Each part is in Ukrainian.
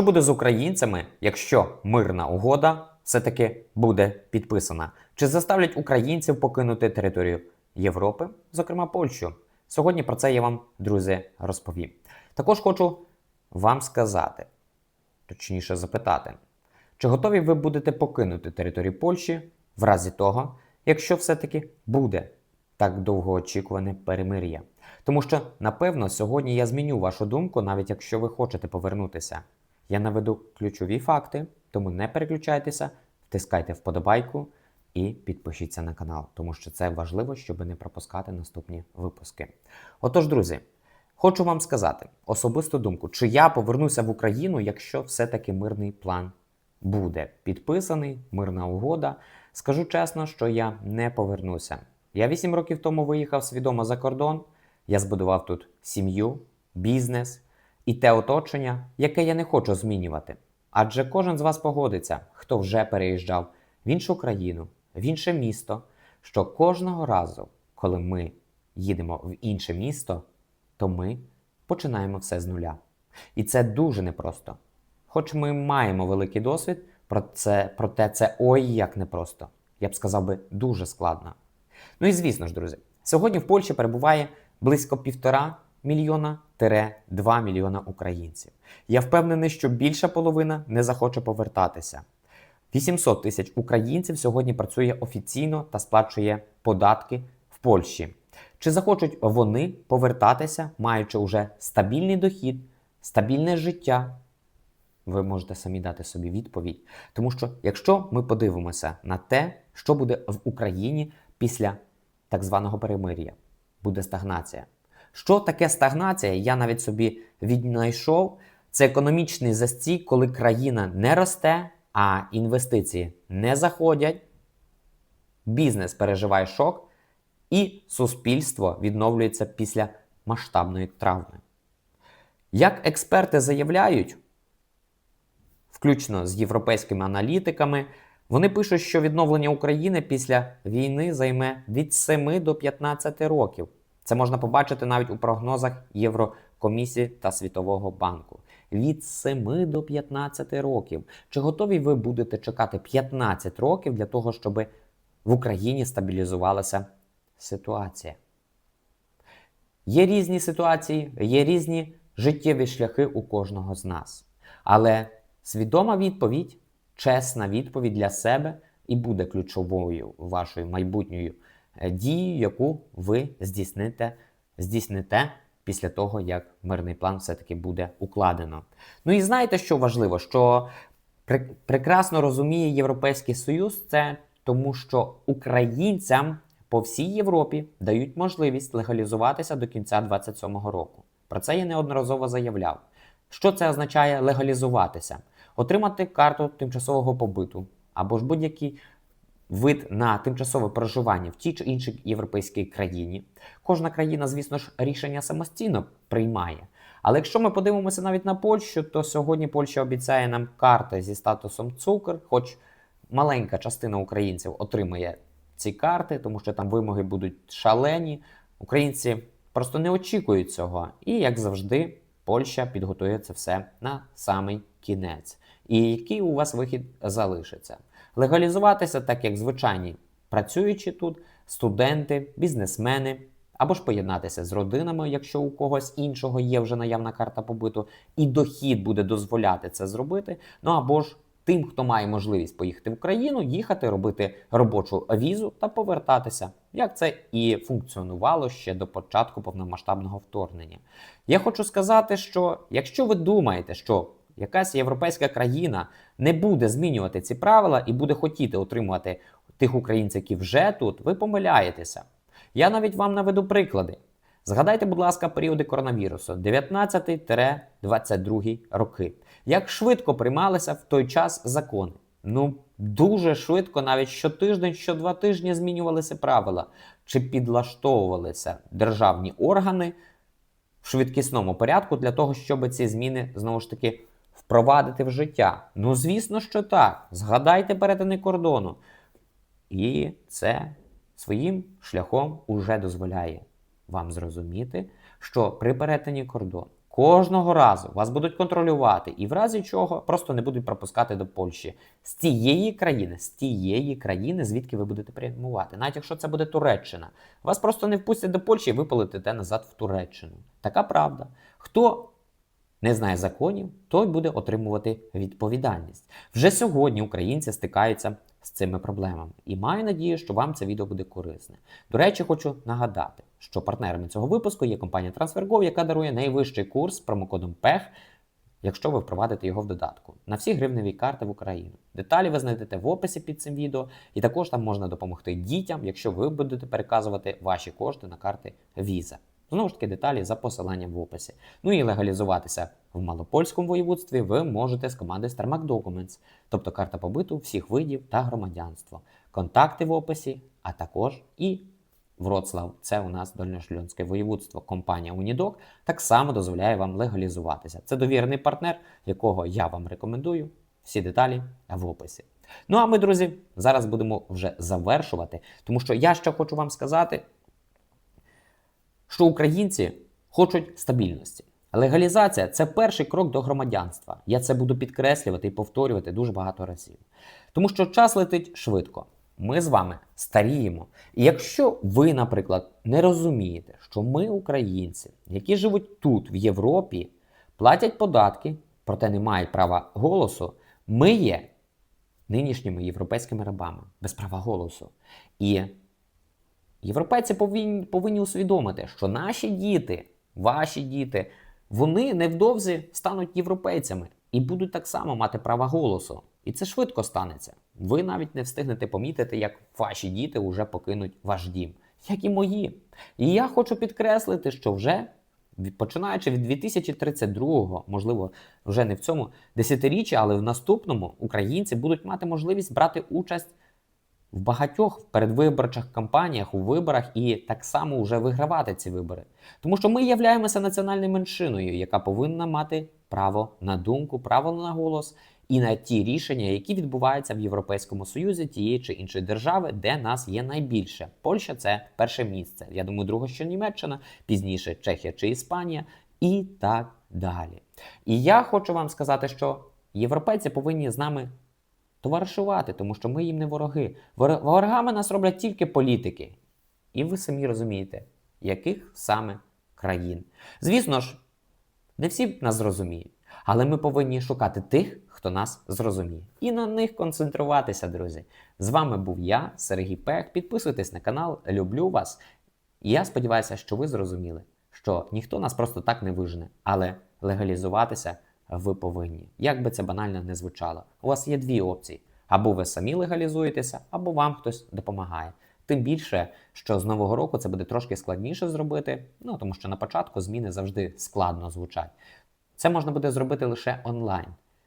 Що буде з українцями, якщо мирна угода все-таки буде підписана? Чи заставлять українців покинути територію Європи, зокрема Польщу? Сьогодні про це я вам, друзі, розповім. Також хочу вам сказати, точніше запитати, чи готові ви будете покинути територію Польщі в разі того, якщо все-таки буде так довгоочікуване перемир'я? Тому що, напевно, сьогодні я зміню вашу думку, навіть якщо ви хочете повернутися. Я наведу ключові факти, тому не переключайтеся, втискайте вподобайку і підпишіться на канал, тому що це важливо, щоб не пропускати наступні випуски. Отож, друзі, хочу вам сказати особисту думку, чи я повернуся в Україну, якщо все-таки мирний план буде підписаний, мирна угода. Скажу чесно, що я не повернуся. Я 8 років тому виїхав свідомо за кордон. Я збудував тут сім'ю, бізнес і те оточення, яке я не хочу змінювати. Адже кожен з вас погодиться, хто вже переїжджав в іншу країну, в інше місто, що кожного разу, коли ми їдемо в інше місто, то ми починаємо все з нуля. І це дуже непросто. Хоч ми маємо великий досвід, про проте це ой як непросто. Я б сказав би дуже складно. Ну і звісно ж, друзі, сьогодні в Польщі перебуває близько півтора мільйона 2 мільйона українців. Я впевнений, що більша половина не захоче повертатися. 800 тисяч українців сьогодні працює офіційно та сплачує податки в Польщі. Чи захочуть вони повертатися, маючи вже стабільний дохід, стабільне життя? Ви можете самі дати собі відповідь. Тому що, якщо ми подивимося на те, що буде в Україні після так званого перемир'я, буде стагнація. Що таке стагнація? Я навіть собі віднайшов. Це економічний застій, коли країна не росте, а інвестиції не заходять, бізнес переживає шок, і суспільство відновлюється після масштабної травми. Як експерти заявляють, включно з європейськими аналітиками, вони пишуть, що відновлення України після війни займе від 7 до 15 років. Це можна побачити навіть у прогнозах Єврокомісії та Світового банку. Від 7 до 15 років. Чи готові ви будете чекати 15 років для того, щоб в Україні стабілізувалася ситуація? Є різні ситуації, є різні життєві шляхи у кожного з нас. Але свідома відповідь, чесна відповідь для себе і буде ключовою вашою майбутньою е, дією, яку ви здійсните, здійсните після того, як мирний план все-таки буде укладено. Ну і знаєте, що важливо? Що пр- прекрасно розуміє Європейський Союз це тому, що українцям по всій Європі дають можливість легалізуватися до кінця 2027 року. Про це я неодноразово заявляв. Що це означає легалізуватися? Отримати карту тимчасового побиту або ж будь-який вид на тимчасове проживання в тій чи іншій європейській країні. Кожна країна, звісно ж, рішення самостійно приймає. Але якщо ми подивимося навіть на Польщу, то сьогодні Польща обіцяє нам карти зі статусом цукор, хоч маленька частина українців отримає ці карти, тому що там вимоги будуть шалені. Українці просто не очікують цього. І, як завжди, Польща підготує це все на самий кінець. І який у вас вихід залишиться? Легалізуватися, так як звичайні працюючи тут, студенти, бізнесмени, або ж поєднатися з родинами, якщо у когось іншого є вже наявна карта побиту, і дохід буде дозволяти це зробити. Ну або ж тим, хто має можливість поїхати в Україну, їхати, робити робочу візу та повертатися, як це і функціонувало ще до початку повномасштабного вторгнення. Я хочу сказати, що якщо ви думаєте, що якась європейська країна не буде змінювати ці правила і буде хотіти отримувати тих українців, які вже тут, ви помиляєтеся. Я навіть вам наведу приклади. Згадайте, будь ласка, періоди коронавірусу 19-22 роки. Як швидко приймалися в той час закони? Ну, дуже швидко, навіть щотиждень, що два тижні змінювалися правила, чи підлаштовувалися державні органи в швидкісному порядку для того, щоб ці зміни знову ж таки впровадити в життя. Ну, звісно, що так. Згадайте перетини кордону. І це своїм шляхом уже дозволяє вам зрозуміти, що при перетині кордону Кожного разу вас будуть контролювати і в разі чого просто не будуть пропускати до Польщі з тієї країни, з тієї країни, звідки ви будете прямувати. Навіть якщо це буде Туреччина, вас просто не впустять до Польщі, і ви полетите назад в Туреччину. Така правда. Хто не знає законів, той буде отримувати відповідальність. Вже сьогодні українці стикаються з цими проблемами. І маю надію, що вам це відео буде корисне. До речі, хочу нагадати, що партнерами цього випуску є компанія TransferGo, яка дарує найвищий курс з промокодом PEH, якщо ви впровадите його в додатку на всі гривневі карти в Україну. Деталі ви знайдете в описі під цим відео, і також там можна допомогти дітям, якщо ви будете переказувати ваші кошти на карти Visa. Знову ж таки, деталі за посиланням в описі. Ну і легалізуватися в малопольському воєводстві ви можете з команди Starmac Documents, тобто карта побиту всіх видів та громадянство. Контакти в описі, а також і Вроцлав, це у нас Дольношльонське воєводство. Компанія Унідок так само дозволяє вам легалізуватися. Це довірений партнер, якого я вам рекомендую. Всі деталі в описі. Ну а ми, друзі, зараз будемо вже завершувати, тому що я ще хочу вам сказати, що українці хочуть стабільності. Легалізація це перший крок до громадянства. Я це буду підкреслювати і повторювати дуже багато разів. Тому що час летить швидко. Ми з вами старіємо. І якщо ви, наприклад, не розумієте, що ми, українці, які живуть тут, в Європі, платять податки, проте не мають права голосу, ми є нинішніми європейськими рабами без права голосу. І Європейці повинні, повинні усвідомити, що наші діти, ваші діти, вони невдовзі стануть європейцями і будуть так само мати право голосу. І це швидко станеться. Ви навіть не встигнете помітити, як ваші діти вже покинуть ваш дім, як і мої. І я хочу підкреслити, що вже починаючи від 2032-го, можливо, вже не в цьому десятиріччі, але в наступному українці будуть мати можливість брати участь в багатьох передвиборчих кампаніях у виборах і так само вже вигравати ці вибори. Тому що ми являємося національною меншиною, яка повинна мати право на думку, право на голос і на ті рішення, які відбуваються в Європейському Союзі тієї чи іншої держави, де нас є найбільше. Польща це перше місце. Я думаю, друге, що Німеччина, пізніше Чехія чи Іспанія, і так далі. І я хочу вам сказати, що європейці повинні з нами товаришувати, тому що ми їм не вороги. Вор- Ворогами нас роблять тільки політики. І ви самі розумієте, яких саме країн. Звісно ж, не всі нас зрозуміють, але ми повинні шукати тих, хто нас зрозуміє, і на них концентруватися, друзі. З вами був я, Сергій Пех. Підписуйтесь на канал, люблю вас. І я сподіваюся, що ви зрозуміли, що ніхто нас просто так не вижене, але легалізуватися ви повинні. Як би це банально не звучало, у вас є дві опції: або ви самі легалізуєтеся, або вам хтось допомагає. Тим більше, що з нового року це буде трошки складніше зробити, ну тому що на початку зміни завжди складно звучать. Це можна буде зробити лише онлайн.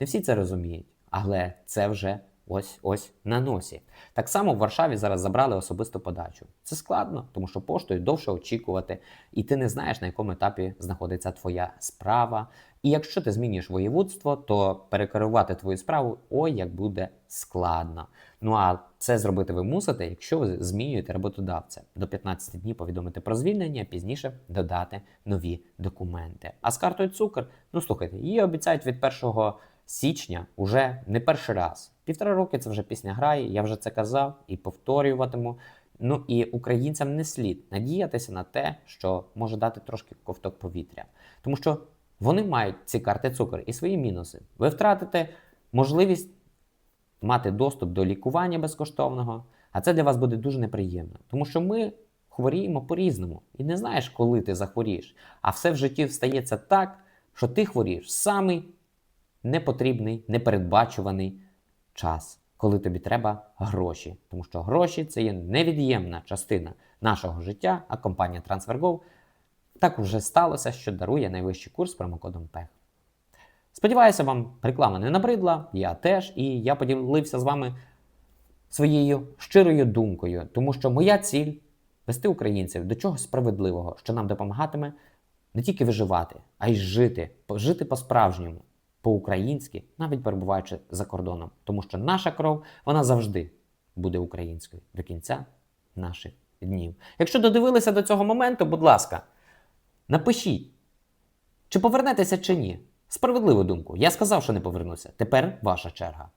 Не всі це розуміють, але це вже ось ось на носі. Так само в Варшаві зараз забрали особисту подачу. Це складно, тому що поштою довше очікувати, і ти не знаєш, на якому етапі знаходиться твоя справа. І якщо ти змінюєш воєводство, то перекерувати твою справу ой як буде складно. Ну а це зробити ви мусите, якщо ви змінюєте роботодавця. До 15 днів повідомити про звільнення, пізніше додати нові документи. А з картою цукор, ну слухайте, її обіцяють від 1 січня уже не перший раз. Півтора роки це вже пісня грає, я вже це казав і повторюватиму. Ну і українцям не слід надіятися на те, що може дати трошки ковток повітря. Тому що вони мають ці карти цукор і свої мінуси. Ви втратите можливість мати доступ до лікування безкоштовного, а це для вас буде дуже неприємно. Тому що ми хворіємо по-різному і не знаєш, коли ти захворієш. А все в житті стається так, що ти хворієш самий непотрібний, непередбачуваний час, коли тобі треба гроші. Тому що гроші це є невід'ємна частина нашого життя, а компанія TransferGo так уже сталося, що дарує найвищий курс промокодом PEH. Сподіваюся, вам реклама не набридла, я теж, і я поділився з вами своєю щирою думкою, тому що моя ціль вести українців до чогось справедливого, що нам допомагатиме не тільки виживати, а й жити, жити по-справжньому, по-українськи, навіть перебуваючи за кордоном. Тому що наша кров вона завжди буде українською до кінця наших днів. Якщо додивилися до цього моменту, будь ласка, напишіть. Чи повернетеся чи ні? Справедливу думку. Я сказав, що не повернуся. Тепер ваша черга.